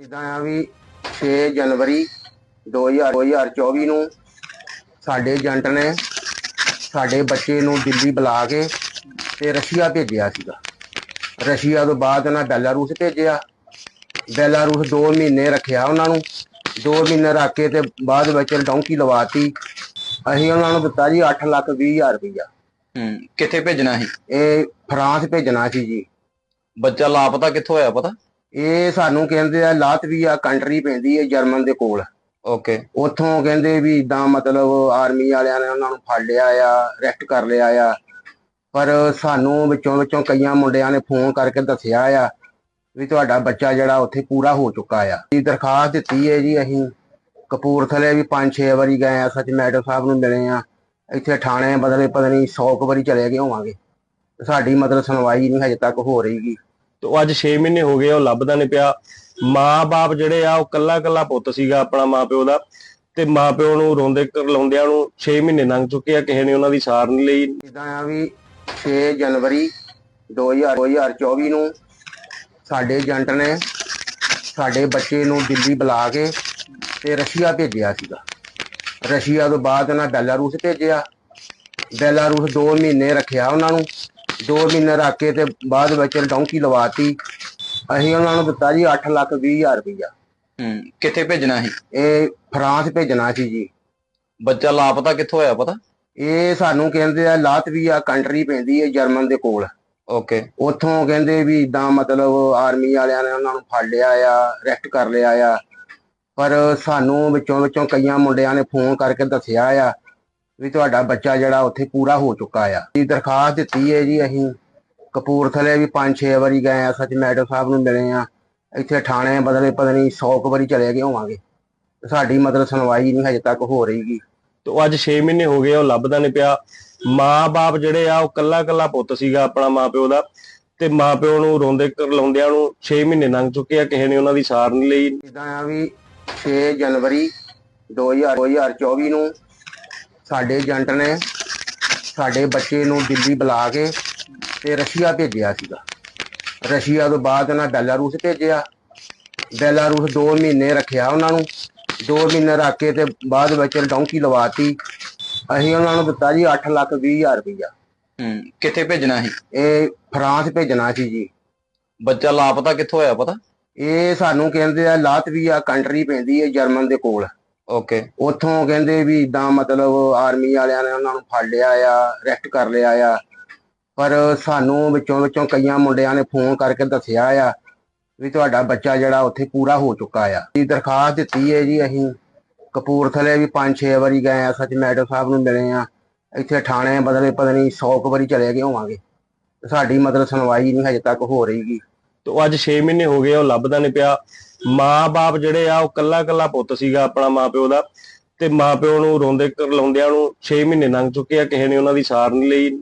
ਇਦਾਂ ਆ ਵੀ 6 ਜਨਵਰੀ 2000 2024 ਨੂੰ ਸਾਡੇ ਏਜੰਟ ਨੇ ਸਾਡੇ ਬੱਚੇ ਨੂੰ ਦਿੱਲੀ ਬੁਲਾ ਕੇ ਤੇ ਰਸ਼ੀਆ ਭੇਜਿਆ ਸੀਗਾ। ਰਸ਼ੀਆ ਤੋਂ ਬਾਅਦ ਉਹਨਾਂ ਬੈਲਾਰੂਸ ਭੇਜਿਆ। ਬੈਲਾਰੂਸ 2 ਮਹੀਨੇ ਰੱਖਿਆ ਉਹਨਾਂ ਨੂੰ। 2 ਮਹੀਨੇ ਰੱਖ ਕੇ ਤੇ ਬਾਅਦ ਵਿੱਚ ਡੌਂਕੀ ਲਵਾਤੀ। ਅਸੀਂ ਉਹਨਾਂ ਨੂੰ ਦਿੱਤਾ ਜੀ 8 ਲੱਖ 20 ਹਜ਼ਾਰ ਰੁਪਈਆ। ਹੂੰ ਕਿੱਥੇ ਭੇਜਣਾ ਸੀ? ਇਹ ਫਰਾਂਸ ਭੇਜਣਾ ਸੀ ਜੀ। ਬੱਚਾ ਲਾਪਤਾ ਕਿੱਥੋਂ ਹੋਇਆ ਪਤਾ? ਇਹ ਸਾਨੂੰ ਕਹਿੰਦੇ ਆ ਲਾਤਵੀਆ ਕੰਟਰੀ ਪੈਂਦੀ ਹੈ ਜਰਮਨ ਦੇ ਕੋਲ। ਓਕੇ। ਉੱਥੋਂ ਕਹਿੰਦੇ ਵੀ ਇਦਾਂ ਮਤਲਬ ਆਰਮੀ ਵਾਲਿਆਂ ਨੇ ਉਹਨਾਂ ਨੂੰ ਫੜ ਲਿਆ ਆ ਅਰੈਸਟ ਕਰ ਲਿਆ ਆ। ਪਰ ਸਾਨੂੰ ਵਿੱਚੋਂ ਵਿੱਚੋਂ ਕਈਆਂ ਮੁੰਡਿਆਂ ਨੇ ਫੋਨ ਕਰਕੇ ਦੱਸਿਆ ਆ ਵੀ ਤੁਹਾਡਾ ਬੱਚਾ ਜਿਹੜਾ ਉੱਥੇ ਪੂਰਾ ਹੋ ਚੁੱਕਾ ਆ। ਇਹ ਦਰਖਾਸਤ ਦਿੱਤੀ ਹੈ ਜੀ ਅਸੀਂ। ਕਪੂਰਥਲੇ ਵੀ 5-6 ਵਾਰੀ ਗਏ ਆ ਸੱਚ ਮੈਡਮ ਸਾਹਿਬ ਨੂੰ ਮਿਲੇ ਆ। ਇੱਥੇ ਥਾਣੇ ਬਦਲੇ ਪਤਾ ਨਹੀਂ 100 ਕੁ ਵਾਰੀ ਚਲੇ ਗਏ ਹੋਵਾਂਗੇ। ਸਾਡੀ ਮਤਲਬ ਸੁਣਵਾਈ ਨਹੀਂ ਹਜੇ ਤੱਕ ਹੋ ਰਹੀਗੀ ਤੇ ਉਹ ਅੱਜ 6 ਮਹੀਨੇ ਹੋ ਗਏ ਉਹ ਲੱਭਦਾ ਨਹੀਂ ਪਿਆ। ਮਾਂ-ਬਾਪ ਜਿਹੜੇ ਆ, ਉਹ ਕੱਲਾ-ਕੱਲਾ ਪੁੱਤ ਸੀਗਾ ਆਪਣਾ ਮਾਂ ਪਿਓ ਦਾ। ਤੇ ਮਾਂ ਪਿਓ ਨੂੰ ਰੋਂਦੇ ਕਰਲਾਉਂਦਿਆਂ ਨੂੰ 6 ਮਹੀਨੇ ਲੰਘ ਚੁੱਕੇ ਆ, ਕਿਸੇ ਨੇ ਉਹਨਾਂ ਦੀ ਸਾਰ ਨਹੀਂ ਲਈ। ਇਦਾਂ ਆ ਵੀ 6 ਜਨਵਰੀ 2000 2024 ਨੂੰ ਸਾਡੇ ਏਜੰਟ ਨੇ ਸਾਡੇ ਬੱਚੇ ਨੂੰ ਦਿੱਲੀ ਬੁਲਾ ਕੇ ਤੇ ਰਸ਼ੀਆ ਭੇਜਿਆ ਸੀਗਾ। ਰਸ਼ੀਆ ਤੋਂ ਬਾਅਦ ਉਹਨਾਂ ਬੈਲਾਰੂਸ ਭੇਜਿਆ। ਬੈਲਾਰੂਸ 2 ਮਹੀਨੇ ਰੱਖਿਆ ਉਹਨਾਂ ਨੂੰ। 2 ਮਹੀਨੇ ਰੱਖ ਕੇ ਤੇ ਬਾਅਦ ਵਿੱਚ ਡੌਂਕੀ ਲਵਾਤੀ। ਅਸੀਂ ਉਹਨਾਂ ਨੂੰ ਦਿੱਤਾ ਜੀ 8 ਲੱਖ 20 ਹਜ਼ਾਰ ਰੁਪਈਆ। ਹੂੰ ਕਿੱਥੇ ਭੇਜਣਾ ਸੀ? ਇਹ ਫਰਾਂਸ ਭੇਜਣਾ ਸੀ ਜੀ। ਬੱਚਾ ਲਾਪਤਾ ਕਿੱਥੋਂ ਹੋਇਆ ਪਤਾ? ਇਹ ਸਾਨੂੰ ਕਹਿੰਦੇ ਆ ਲਾਤਵੀਆ ਕੰਟਰੀ ਪੈਂਦੀ ਹੈ ਜਰਮਨ ਦੇ ਕੋਲ। ਓਕੇ। ਉੱਥੋਂ ਕਹਿੰਦੇ ਵੀ ਇਦਾਂ ਮਤਲਬ ਆਰਮੀ ਵਾਲਿਆਂ ਨੇ ਉਹਨਾਂ ਨੂੰ ਫੜ ਲਿਆ ਆ ਅਰੈਸਟ ਕਰ ਲਿਆ ਆ। ਪਰ ਸਾਨੂੰ ਵਿੱਚੋਂ ਵਿੱਚੋਂ ਕਈਆਂ ਮੁੰਡਿਆਂ ਨੇ ਫੋਨ ਕਰਕੇ ਦੱਸਿਆ ਆ ਵੀ ਤੁਹਾਡਾ ਬੱਚਾ ਜਿਹੜਾ ਉੱਥੇ ਪੂਰਾ ਹੋ ਚੁੱਕਾ ਆ। ਇਹ ਦਰਖਾਸਤ ਦਿੱਤੀ ਹੈ ਜੀ ਅਸੀਂ? ਕਪੂਰਥਲੇ ਵੀ 5-6 ਵਾਰੀ ਗਏ ਆ ਸੱਚ ਮੈਡਮ ਸਾਹਿਬ ਨੂੰ ਮਿਲੇ ਆ। ਇੱਥੇ ਥਾਣੇ ਬਦਲੇ ਪਤਾ ਨਹੀਂ 100 ਕੁ ਵਾਰੀ ਚਲੇ ਗਏ ਹੋਵਾਂਗੇ। ਸਾਡੀ ਮਤਲਬ ਸੁਣਵਾਈ ਨਹੀਂ ਹਜੇ ਤੱਕ ਹੋ ਰਹੀਗੀ ਤੇ ਉਹ ਅੱਜ 6 ਮਹੀਨੇ ਹੋ ਗਏ ਉਹ ਲੱਭਦਾ ਨਹੀਂ ਪਿਆ। ਮਾਂ-ਬਾਪ ਜਿਹੜੇ ਆ ਉਹ ਕੱਲਾ-ਕੱਲਾ ਪੁੱਤ ਸੀਗਾ ਆਪਣਾ ਮਾਪਿਓ ਦਾ। ਤੇ ਮਾਪਿਓ ਨੂੰ ਰੋਂਦੇ ਕਰਲਾਉਂਦਿਆਂ ਨੂੰ 6 ਮਹੀਨੇ ਲੰਘ ਚੁੱਕੇ ਆ ਕਿਸੇ ਨੇ ਉਹਨਾਂ ਦੀ ਸਾਰ ਨਹੀਂ ਲਈ। ਇਦਾਂ ਆ ਵੀ 6 ਜਨਵਰੀ 2000 2024 ਨੂੰ ਸਾਡੇ ਏਜੰਟ ਨੇ ਸਾਡੇ ਬੱਚੇ ਨੂੰ ਦਿੱਲੀ ਬੁਲਾ ਕੇ ਤੇ ਰਸ਼ੀਆ ਭੇਜਿਆ ਸੀਗਾ। ਰਸ਼ੀਆ ਤੋਂ ਬਾਅਦ ਉਹਨਾਂ ਬੈਲਾਰੂਸ ਭੇਜਿਆ। ਬੈਲਾਰੂਸ 2 ਮਹੀਨੇ ਰੱਖਿਆ ਉਹਨਾਂ ਨੂੰ। 2 ਮਹੀਨੇ ਰੱਖ ਕੇ ਤੇ ਬਾਅਦ ਵਿੱਚ ਡੌਂਕੀ ਲਵਾਤੀ। ਅਸੀਂ ਉਹਨਾਂ ਨੂੰ ਦਿੱਤਾ ਜੀ 8 ਲੱਖ 20 ਹਜ਼ਾਰ ਰੁਪਈਆ। ਹੂੰ ਕਿੱਥੇ ਭੇਜਣਾ ਸੀ? ਇਹ ਫਰਾਂਸ ਭੇਜਣਾ ਸੀ ਜੀ। ਬੱਚਾ ਲਾਪਤਾ ਕਿੱਥੋਂ ਹੋਇਆ ਪਤਾ? ਇਹ ਸਾਨੂੰ ਕਹਿੰਦੇ ਆ ਲਾਤਵੀਆ ਕੰਟਰੀ ਪੈਂਦੀ ਹੈ ਜਰਮਨ ਦੇ ਕੋਲ। ਓਕੇ ਉੱਥੋਂ ਕਹਿੰਦੇ ਵੀ ਇਦਾਂ ਮਤਲਬ ਆਰਮੀ ਵਾਲਿਆਂ ਨੇ ਉਹਨਾਂ ਨੂੰ ਫੜ ਲਿਆ ਆ ਅਰੈਸਟ ਕਰ ਲਿਆ ਆ। ਪਰ ਸਾਨੂੰ ਵਿੱਚੋਂ ਵਿੱਚੋਂ ਕਈਆਂ ਮੁੰਡਿਆਂ ਨੇ ਫੋਨ ਕਰਕੇ ਦੱਸਿਆ ਆ ਵੀ ਤੁਹਾਡਾ ਬੱਚਾ ਜਿਹੜਾ ਉੱਥੇ ਪੂਰਾ ਹੋ ਚੁੱਕਾ ਆ। ਇਹ ਦਰਖਾਸਤ ਦਿੱਤੀ ਹੈ ਜੀ ਅਸੀਂ? ਕਪੂਰਥਲੇ ਵੀ 5-6 ਵਾਰੀ ਗਏ ਆ, ਸੱਚ ਮੈਡਮ ਸਾਹਿਬ ਨੂੰ ਮਿਲੇ ਆ। ਇੱਥੇ ਥਾਣੇ ਬਦਲੇ ਪਤਾ ਨਹੀਂ 100 ਕੁ ਵਾਰੀ ਚਲੇ ਗਏ ਹੋਵਾਂਗੇ। ਸਾਡੀ ਮਤਲਬ ਸੁਣਵਾਈ ਨਹੀਂ ਹਜੇ ਤੱਕ ਹੋ ਰਹੀਗੀ। ਤੇ ਉਹ ਅੱਜ 6 ਮਹੀਨੇ ਹੋ ਗਏ ਉਹ ਲੱਭਦਾ ਨਹੀਂ ਪਿਆ। ਮਾਂ-ਬਾਪ ਜਿਹੜੇ ਆ, ਉਹ ਕੱਲਾ-ਕੱਲਾ ਪੁੱਤ ਸੀਗਾ ਆਪਣਾ ਮਾਪਿਓ ਦਾ। ਤੇ ਮਾਪਿਓ ਨੂੰ ਰੋਂਦੇ ਕਰਲਾਉਂਦਿਆਂ ਨੂੰ 6 ਮਹੀਨੇ ਲੰਘ ਚੁੱਕੇ ਆ, ਕਿਸੇ ਨੇ ਉਹਨਾਂ ਦੀ ਸਾਰ ਨਹੀਂ ਲਈ।